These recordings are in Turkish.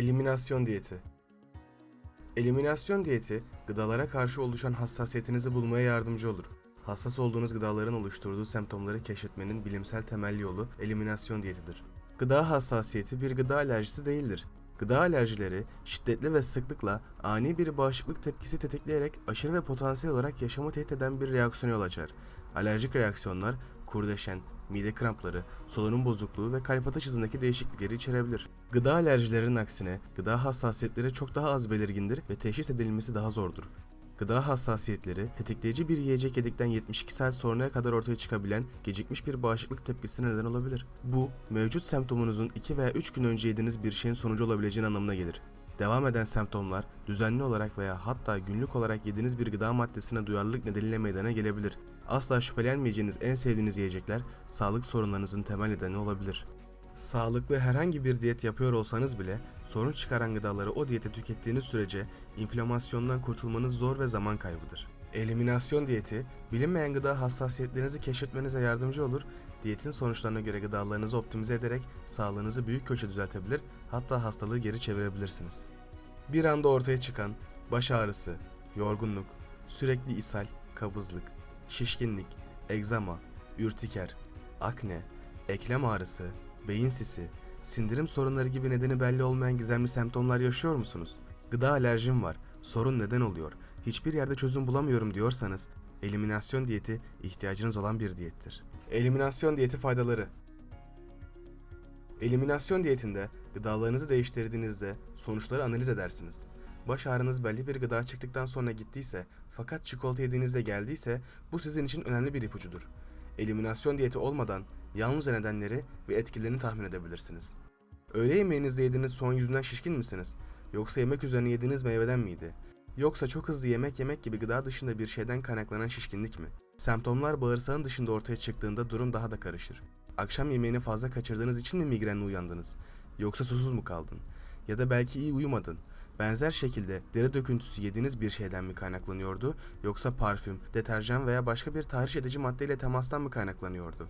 Eliminasyon diyeti. Eliminasyon diyeti, gıdalara karşı oluşan hassasiyetinizi bulmaya yardımcı olur. Hassas olduğunuz gıdaların oluşturduğu semptomları keşfetmenin bilimsel temel yolu eliminasyon diyetidir. Gıda hassasiyeti bir gıda alerjisi değildir. Gıda alerjileri şiddetli ve sıklıkla ani bir bağışıklık tepkisi tetikleyerek aşırı ve potansiyel olarak yaşamı tehdit eden bir reaksiyona yol açar. Alerjik reaksiyonlar kurdeşen, mide krampları, solunum bozukluğu ve kalp atış hızındaki değişiklikleri içerebilir. Gıda alerjilerinin aksine gıda hassasiyetleri çok daha az belirgindir ve teşhis edilmesi daha zordur. Gıda hassasiyetleri, tetikleyici bir yiyecek yedikten 72 saat sonraya kadar ortaya çıkabilen gecikmiş bir bağışıklık tepkisine neden olabilir. Bu, mevcut semptomunuzun 2 veya 3 gün önce yediğiniz bir şeyin sonucu olabileceği anlamına gelir. Devam eden semptomlar, düzenli olarak veya hatta günlük olarak yediğiniz bir gıda maddesine duyarlılık nedeniyle meydana gelebilir. Asla şüphelenmeyeceğiniz en sevdiğiniz yiyecekler, sağlık sorunlarınızın temel nedeni olabilir. Sağlıklı herhangi bir diyet yapıyor olsanız bile sorun çıkaran gıdaları o diyete tükettiğiniz sürece inflamasyondan kurtulmanız zor ve zaman kaybıdır. Eliminasyon diyeti, bilinmeyen gıda hassasiyetlerinizi keşfetmenize yardımcı olur, diyetin sonuçlarına göre gıdalarınızı optimize ederek sağlığınızı büyük ölçüde düzeltebilir, hatta hastalığı geri çevirebilirsiniz. Bir anda ortaya çıkan baş ağrısı, yorgunluk, sürekli ishal, kabızlık, şişkinlik, egzama, ürtiker, akne, eklem ağrısı, beyin sisi, sindirim sorunları gibi nedeni belli olmayan gizemli semptomlar yaşıyor musunuz? Gıda alerjim var, sorun neden oluyor, hiçbir yerde çözüm bulamıyorum diyorsanız, eliminasyon diyeti ihtiyacınız olan bir diyettir. Eliminasyon diyeti faydaları Eliminasyon diyetinde gıdalarınızı değiştirdiğinizde sonuçları analiz edersiniz. Baş ağrınız belli bir gıda çıktıktan sonra gittiyse fakat çikolata yediğinizde geldiyse bu sizin için önemli bir ipucudur. Eliminasyon diyeti olmadan yalnızca nedenleri ve etkilerini tahmin edebilirsiniz. Öğle yemeğinizde yediğiniz soğan yüzünden şişkin misiniz? Yoksa yemek üzerine yediğiniz meyveden miydi? Yoksa çok hızlı yemek yemek gibi gıda dışında bir şeyden kaynaklanan şişkinlik mi? Semptomlar bağırsağın dışında ortaya çıktığında durum daha da karışır. Akşam yemeğini fazla kaçırdığınız için mi migrenle uyandınız? Yoksa susuz mu kaldın? Ya da belki iyi uyumadın. Benzer şekilde deri döküntüsü yediğiniz bir şeyden mi kaynaklanıyordu yoksa parfüm, deterjan veya başka bir tahriş edici maddeyle temastan mı kaynaklanıyordu?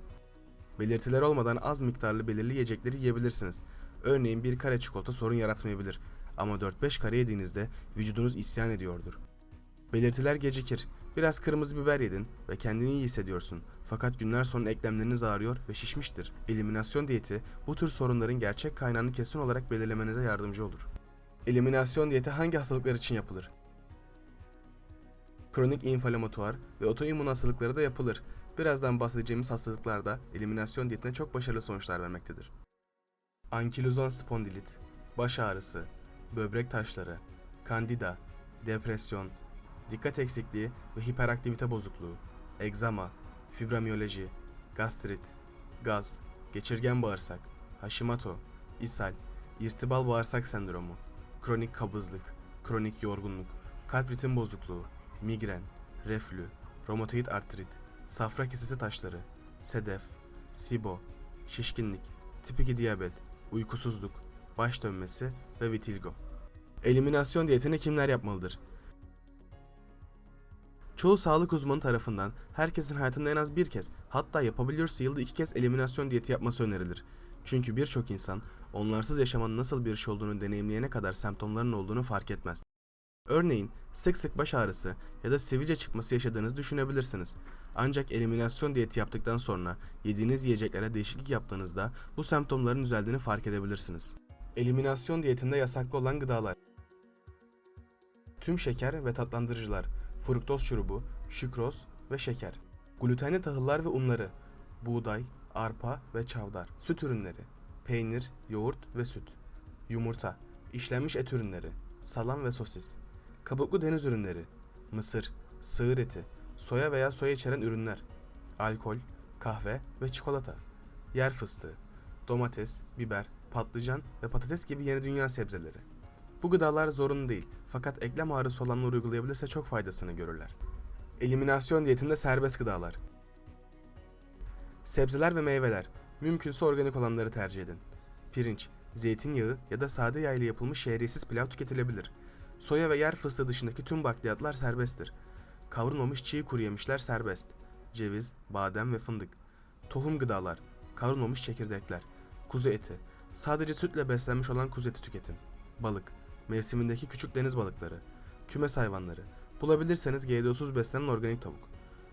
Belirtiler olmadan az miktarlı belirli yiyecekleri yiyebilirsiniz. Örneğin bir kare çikolata sorun yaratmayabilir ama 4-5 kare yediğinizde vücudunuz isyan ediyordur. Belirtiler gecikir. Biraz kırmızı biber yedin ve kendini iyi hissediyorsun. Fakat günler sonra eklemleriniz ağrıyor ve şişmiştir. Eliminasyon diyeti bu tür sorunların gerçek kaynağını kesin olarak belirlemenize yardımcı olur. Eliminasyon diyeti hangi hastalıklar için yapılır? Kronik inflamatuar ve otoimmün hastalıkları da yapılır. Birazdan bahsedeceğimiz hastalıklarda eliminasyon diyetine çok başarılı sonuçlar vermektedir. Ankilozan spondilit, baş ağrısı, böbrek taşları, kandida, depresyon, dikkat eksikliği ve hiperaktivite bozukluğu, egzama, fibromiyaloji, gastrit, gaz, geçirgen bağırsak, Hashimoto, ishal, irtibal bağırsak sendromu, kronik kabızlık, kronik yorgunluk, kalp ritim bozukluğu, migren, reflü, romatoid artrit, safra kesesi taşları, sedef, SIBO, şişkinlik, tip 2 diyabet, uykusuzluk, baş dönmesi ve vitiligo. Eliminasyon diyetini kimler yapmalıdır? Çoğu sağlık uzmanı tarafından herkesin hayatında en az bir kez hatta yapabiliyorsa yılda iki kez eliminasyon diyeti yapması önerilir. Çünkü birçok insan onlarsız yaşamanın nasıl bir şey olduğunu deneyimleyene kadar semptomların olduğunu fark etmez. Örneğin sık sık baş ağrısı ya da sivilce çıkması yaşadığınızı düşünebilirsiniz. Ancak eliminasyon diyeti yaptıktan sonra yediğiniz yiyeceklere değişiklik yaptığınızda bu semptomların düzeldiğini fark edebilirsiniz. Eliminasyon diyetinde yasaklı olan gıdalar Tüm şeker ve tatlandırıcılar, fruktoz şurubu, şükroz ve şeker, glutenli tahıllar ve unları, buğday, arpa ve çavdar, süt ürünleri, peynir, yoğurt ve süt, yumurta, işlenmiş et ürünleri, salam ve sosis, kabuklu deniz ürünleri, mısır, sığır eti, soya veya soya içeren ürünler, alkol, kahve ve çikolata, yer fıstığı, domates, biber, patlıcan ve patates gibi yeni dünya sebzeleri. Bu gıdalar zorunlu değil fakat eklem ağrısı olanlar uygulayabilirse çok faydasını görürler. Eliminasyon diyetinde serbest gıdalar. Sebzeler ve meyveler, mümkünse organik olanları tercih edin. Pirinç, zeytinyağı ya da sade yağ ile yapılmış şehriyesiz pilav tüketilebilir. Soya ve yer fıstığı dışındaki tüm bakliyatlar serbesttir. Kavrulmamış çiğ kuru yemişler serbest. Ceviz, badem ve fındık. Tohum gıdalar, kavrulmamış çekirdekler, kuzu eti. Sadece sütle beslenmiş olan kuzu eti tüketin. balık, mevsimindeki küçük deniz balıkları, kümes hayvanları, bulabilirseniz GDO'suz beslenen organik tavuk,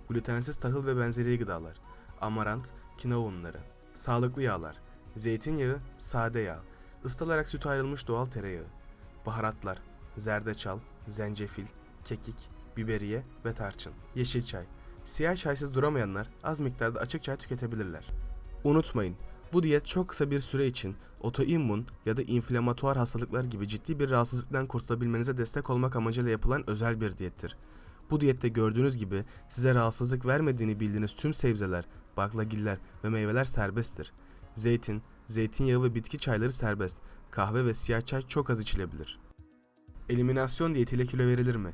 glutensiz tahıl ve benzeri gıdalar, amarant, kinoa unları, sağlıklı yağlar, zeytinyağı, sade yağ, ıslayarak sütü ayrılmış doğal tereyağı, baharatlar, zerdeçal, zencefil, kekik, biberiye ve tarçın, yeşil çay. Siyah çaysız duramayanlar az miktarda açık çay tüketebilirler. Unutmayın, bu diyet çok kısa bir süre için otoimmün ya da inflamatuar hastalıklar gibi ciddi bir rahatsızlıktan kurtulabilmenize destek olmak amacıyla yapılan özel bir diyettir. Bu diyette gördüğünüz gibi size rahatsızlık vermediğini bildiğiniz tüm sebzeler, baklagiller ve meyveler serbesttir. Zeytin, zeytinyağı ve bitki çayları serbest. Kahve ve siyah çay çok az içilebilir. Eliminasyon diyetiyle kilo verilir mi?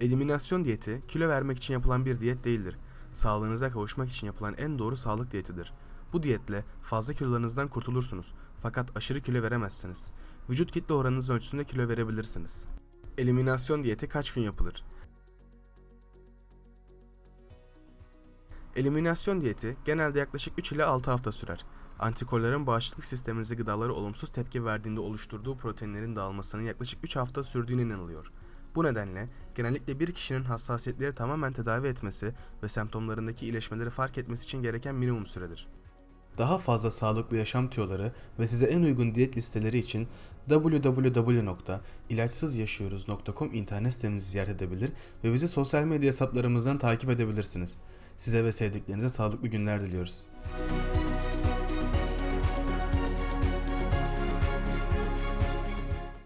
Eliminasyon diyeti kilo vermek için yapılan bir diyet değildir. Sağlığınıza kavuşmak için yapılan en doğru sağlık diyetidir. Bu diyetle fazla kilolarınızdan kurtulursunuz fakat aşırı kilo veremezsiniz. Vücut kitle oranınız ölçüsünde kilo verebilirsiniz. Eliminasyon diyeti kaç gün yapılır? Eliminasyon diyeti genelde yaklaşık 3 ile 6 hafta sürer. Antikorların bağışıklık sisteminize gıdalara olumsuz tepki verdiğinde oluşturduğu proteinlerin dağılmasının yaklaşık 3 hafta sürdüğüne inanılıyor. Bu nedenle genellikle bir kişinin hassasiyetleri tamamen tedavi etmesi ve semptomlarındaki iyileşmeleri fark etmesi için gereken minimum süredir. Daha fazla sağlıklı yaşam tüyoları ve size en uygun diyet listeleri için www.ilaçsızyaşıyoruz.com internet sitemizi ziyaret edebilir ve bizi sosyal medya hesaplarımızdan takip edebilirsiniz. Size ve sevdiklerinize sağlıklı günler diliyoruz.